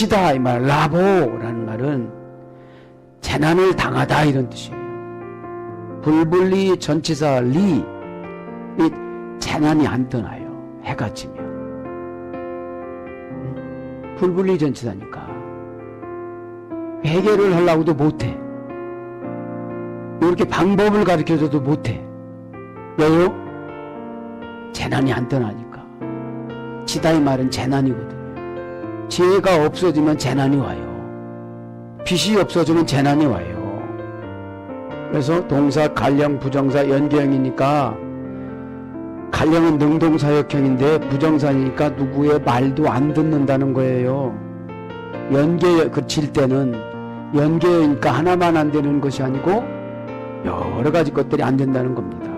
치다 이 말, 라보라는 말은 재난을 당하다 이런 뜻이에요. 불불리 전치사 리, 이 재난이 안 떠나요. 해가 지면. 음? 불불리 전치사니까. 해결을 하려고도 못해. 이렇게 방법을 가르쳐줘도 못해. 왜요? 재난이 안 떠나니까. 이 말은 재난이거든 요. 지혜가 없어지면 재난이 와요. 빛이 없어지면 재난이 와요. 그래서 동사, 갈령, 부정사, 연계형이니까 갈령은 능동사역형인데 부정사니까 누구의 말도 안 듣는다는 거예요. 연계 그칠 때는 연계니까 하나만 안 되는 것이 아니고 여러 가지 것들이 안 된다는 겁니다.